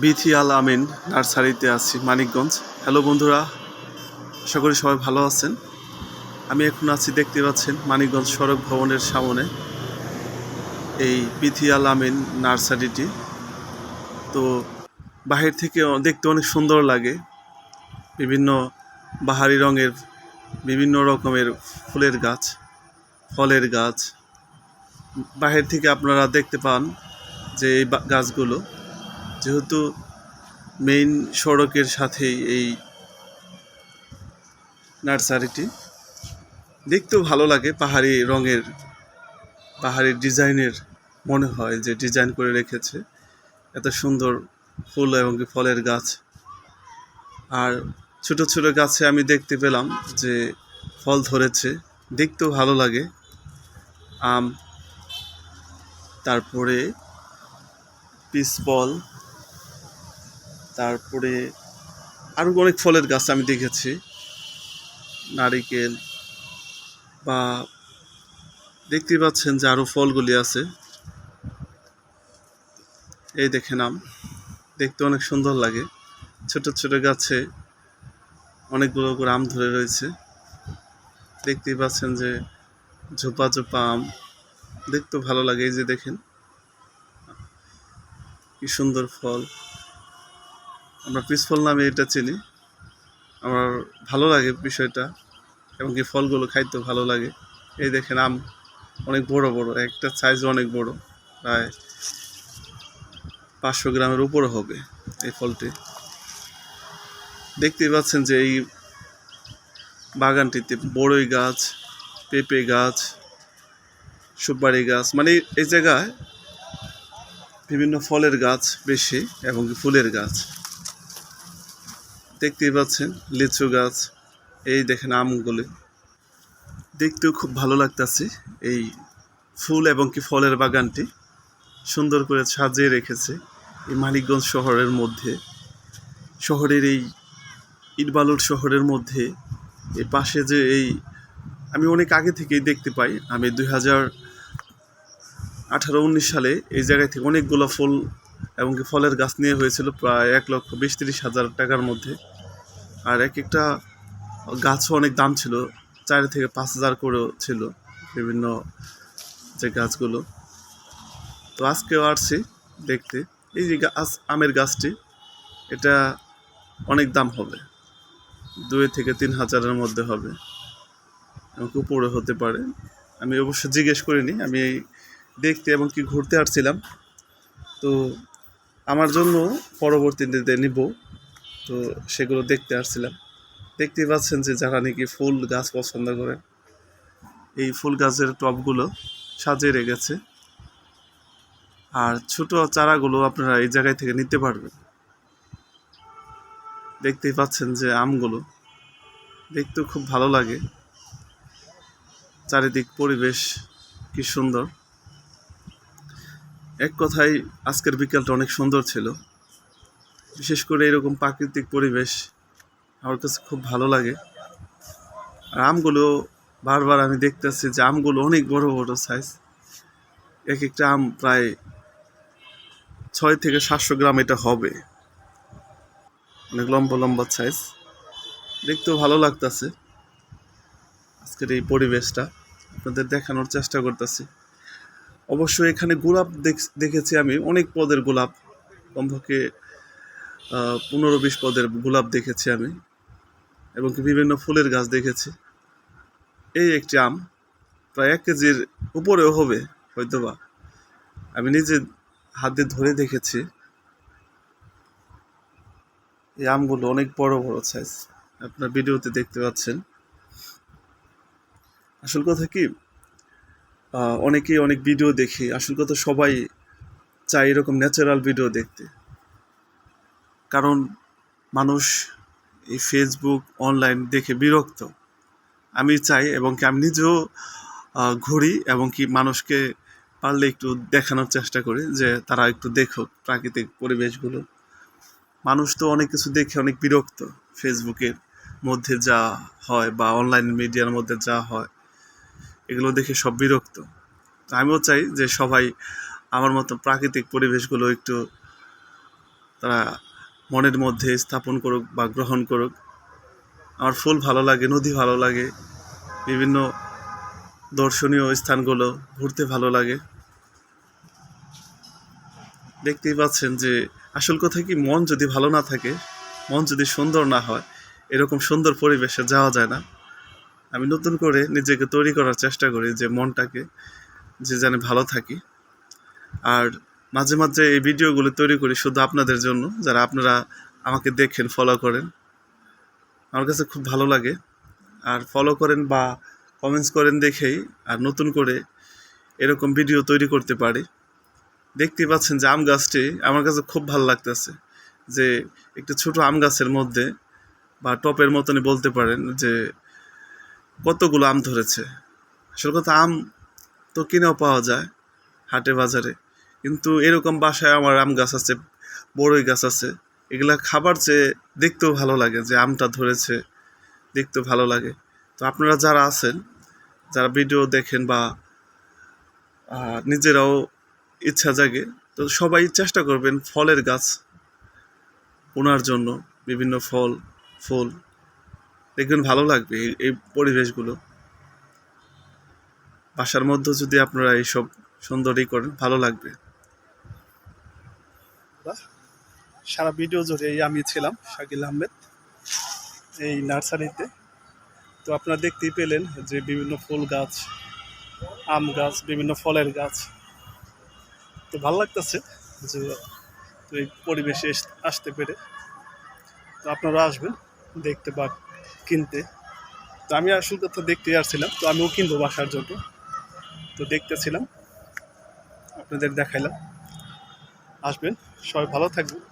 বিথি আল আমিন নার্সারিতে আছি, মানিকগঞ্জ। হ্যালো বন্ধুরা, আশা করি সবাই ভালো আছেন। আমি এখন আছি, দেখতে পাচ্ছেন মানিকগঞ্জ সড়ক ভবনের সামনে এই বিথি আল আমিন নার্সারিটি। তো বাহির থেকে দেখতে অনেক সুন্দর লাগে। বিভিন্ন বাহারি রঙের, বিভিন্ন রকমের ফুলের গাছ, ফলের গাছ। বাহির থেকে আপনারা দেখতে পান যে এই গাছগুলো। যেহেতু মেইন সড়কের সাথেই এই নার্সারিটি, দেখতেও ভালো লাগে পাহাড়ি রঙের, পাহাড়ি ডিজাইনের মনে হয় যে ডিজাইন করে রেখেছে। এত সুন্দর ফুল এবং ফলের গাছ। আর ছোট ছোট গাছে আমি দেখতে পেলাম যে ফল ধরেছে, দেখতেও ভালো লাগে। আম, তারপরে পিসফল তারপরে আরও অনেক ফলের গাছ আমি দেখেছি। নারিকেল বা দেখতেই পাচ্ছেন যে আরও ফলগুলি আছে। এই দেখে নাম দেখতে অনেক সুন্দর লাগে। ছোট ছোট গাছে অনেকগুলো করে আম ধরে রয়েছে। দেখতেই পাচ্ছেন যে ঝোপা ঝোপা আম, দেখতেও ভালো লাগে। এই যে দেখেন, কি সুন্দর ফল। আমরা পিসফল নামে এটা চিনি। আমার ভালো লাগে বিষয়টা এবং কি ফলগুলো খাইতেও ভালো লাগে। এই দেখেন আম অনেক বড় বড়, একটা সাইজ অনেক বড়, প্রায় পাঁচশো গ্রামের উপরে হবে এই ফলটি। দেখতেই পাচ্ছেন যে এই বাগানটিতে বড়ই গাছ, পেঁপে গাছ, সুপারি গাছ মানে এই জায়গায় বিভিন্ন ফলের গাছ বেশি এবং ফুলের গাছ। দেখতেই পাচ্ছেন, লিচু গাছ, এই দেখেন আমগুলি। দেখতেও খুব ভালো লাগতাছে এই ফুল এবং কি ফলের বাগানটি। সুন্দর করে সাজিয়ে রেখেছে এই মানিকগঞ্জ শহরের মধ্যে। শহরের এই ইটবালুর শহরের মধ্যে এই পাশে যে এই আমি অনেক আগে থেকেই দেখতে পাই। আমি দুই হাজার আঠারো উনিশ সালে এই জায়গায় থেকে অনেকগুলো ফুল এবং কি ফলের গাছ নিয়ে হয়েছিল প্রায় এক লক্ষ বিশ তিরিশ হাজার টাকার মধ্যে। আর এক একটা গাছও অনেক দাম ছিল, চার থেকে পাঁচ হাজার করেও ছিল বিভিন্ন যে গাছগুলো। তো আজকেও আসছি দেখতে। এই যে গাছ, আমের গাছটি, এটা অনেক দাম হবে। দুই থেকে তিন হাজারের মধ্যে হবে। এবং কি উপরে হতে পারে। আমি অবশ্য জিজ্ঞেস করিনি, আমি এই দেখতে এবং কি ঘুরতে আসছিলাম। তো আমার জন্য পরবর্তীতে নিব। তো সেগুলো দেখতে আসছিলাম। দেখতেই পাচ্ছেন যে যারা নাকি ফুল গাছ পছন্দ করেন এই ফুল গাছের টবগুলো সাজিয়ে রেখেছে। আর ছোট চারাগুলো আপনারা এই জায়গায় থেকে নিতে পারবেন। দেখতেই পাচ্ছেন যে আমগুলো দেখতেও খুব ভালো লাগে। চারিদিক পরিবেশ কি সুন্দর। এক কথায় আজকের বিকেলটা অনেক সুন্দর ছিল। বিশেষ করে এরকম প্রাকৃতিক পরিবেশ আমার কাছে খুব ভালো লাগে। আর আমগুলো বারবার আমি দেখতেছি যে আমগুলো অনেক বড় বড় সাইজ এক একটা আম প্রায় ছয় থেকে সাতশো গ্রাম এটা হবে। অনেক লম্বা লম্বা সাইজ দেখতেও ভালো লাগতেছে। আজকের এই পরিবেশটা আপনাদের দেখানোর চেষ্টা করতেছি। অবশ্যই এখানে গোলাপ দেখ- দেখেছি আমি। অনেক পদের গোলাপ। কমপক্ষে পনেরো বিশ পদের গোলাপ দেখেছি আমি এবং বিভিন্ন ফুলের গাছ দেখেছি। এই একটি আম, প্রায় এক কেজির উপরেও হবে, হয়তোবা। আমি নিজে হাত দিয়ে ধরে দেখেছি। এই আমগুলো অনেক বড় বড় সাইজ আপনার ভিডিওতে দেখতে পাচ্ছেন। আসল কথা কি অনেকেই অনেক ভিডিও দেখি, আসল কথা সবাই চায় এরকম ন্যাচারাল ভিডিও দেখতে। কারণ মানুষ এই ফেসবুক অনলাইন দেখে বিরক্ত। আমি চাই এবং কি আমি নিজেও ঘুরি এবং কি মানুষকে পারলে একটু দেখানোর চেষ্টা করি যে তারা একটু দেখুক প্রাকৃতিক পরিবেশগুলো। মানুষ তো অনেক কিছু দেখে অনেক বিরক্ত। ফেসবুকের মধ্যে যা হয় বা অনলাইন মিডিয়ার মধ্যে যা হয়, এগুলো দেখে সব বিরক্ত। আমিও চাই যে সবাই আমার মতো প্রাকৃতিক পরিবেশগুলো একটু তারা মনের মধ্যে স্থাপন করুক বা গ্রহণ করুক। আমার ফুল ভালো লাগে, নদী ভালো লাগে, বিভিন্ন দর্শনীয় স্থানগুলো ঘুরতে ভালো লাগে। দেখতেই পাচ্ছেন যে আসল কথা কি, মন যদি ভালো না থাকে, মন যদি সুন্দর না হয়, এরকম সুন্দর পরিবেশে যাওয়া যায় না। আমি নতুন করে নিজেকে তৈরি করার চেষ্টা করি যে মনটাকে যে জানি ভালো থাকি। আর মাঝে মাঝে এই ভিডিওগুলো তৈরি করি শুধু আপনাদের জন্য, যারা আপনারা আমাকে দেখেন ফলো করেন। আমার কাছে খুব ভালো লাগে। আর ফলো করেন বা কমেন্টস করেন দেখেই আর নতুন করে এরকম ভিডিও তৈরি করতে পারি। দেখতেই পাচ্ছেন যে আম গাছটি আমার কাছে খুব ভালো লাগতেছে যে একটি ছোট আম গাছের মধ্যে বা টপের মতনই বলতে পারেন যে কতগুলো আম ধরেছে। আসল কথা, আম তো কিনেও পাওয়া যায় হাটে বাজারে। কিন্তু এরকম বাসায় আমার আম গাছ আছে, বড়ই গাছ আছে, এগুলা খাবার চেয়ে দেখতেও ভালো লাগে যে আমটা ধরেছে, দেখতেও ভালো লাগে। তো আপনারা যারা আছেন, যারা ভিডিও দেখেন বা নিজেরাও ইচ্ছা জাগে, তো সবাই চেষ্টা করবেন ফলের গাছ ওনার জন্য, বিভিন্ন ফল, ফুল, দেখবেন ভালো লাগবে এই পরিবেশগুলো। বাসার মধ্যে যদি আপনারা এইসব সুন্দরই করেন, ভালো লাগবে। সারা ভিডিও জুড়ে আমি ছিলাম, শাকিল আহমেদ, এই নার্সারিতে। তো আপনারা দেখতেই পেলেন যে বিভিন্ন ফুল গাছ, আম গাছ, বিভিন্ন ফলের গাছ। তো ভালো লাগতেছে যে তো এই পরিবেশে আসতে পেরে। তো আপনারা আসবেন দেখতে বা কিনতে। তো আমি আসল কথা দেখতে আসছিলাম, তো আমিও কিনবো বাসার জন্য। তো দেখতেছিলাম, আপনাদের দেখাইলাম। আসবেন। সবাই ভালো থাকবেন।